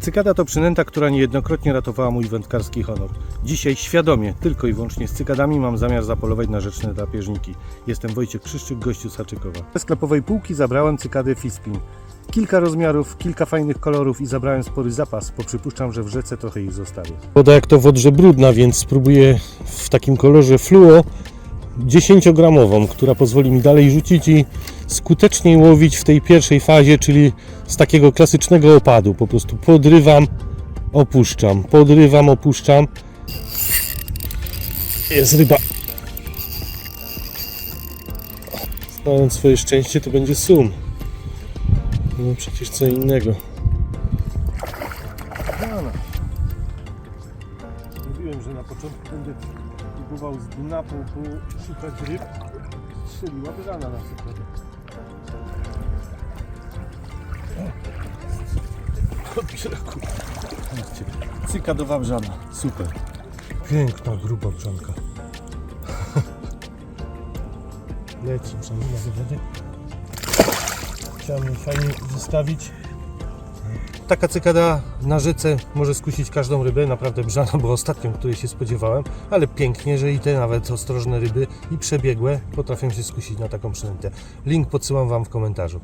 Cykada to przynęta, która niejednokrotnie ratowała mój wędkarski honor. Dzisiaj świadomie, tylko i wyłącznie z cykadami mam zamiar zapolować na rzeczne drapieżniki. Jestem Wojciech Krzyszczyk, gościu Saczykowa. Ze sklepowej półki zabrałem cykadę Fispin. Kilka rozmiarów, kilka fajnych kolorów i zabrałem spory zapas, bo przypuszczam, że w rzece trochę ich zostawię. Woda jak to w Odrze brudna, więc spróbuję w takim kolorze fluo 10-gramową, która pozwoli mi dalej rzucić i skuteczniej łowić w tej pierwszej fazie, czyli z takiego klasycznego opadu. Po prostu podrywam, opuszczam, podrywam, opuszczam. Jest ryba. Znając swoje szczęście, to będzie sum. No przecież co innego. Mówiłem, że na początku będę próbował z dna po, szukać ryb. Strzeliła wyrana na przykład. Odbieraku. Patrzcie, Cykadowa brzana. Super. Piękna, gruba brzanka. Leci brzana na wywody. Chciałem fajnie zostawić. Taka cykada na rzece może skusić każdą rybę, naprawdę brzana była ostatnią, której się spodziewałem, ale pięknie, że i te nawet ostrożne ryby i przebiegłe potrafią się skusić na taką przynętę. Link podsyłam Wam w komentarzu.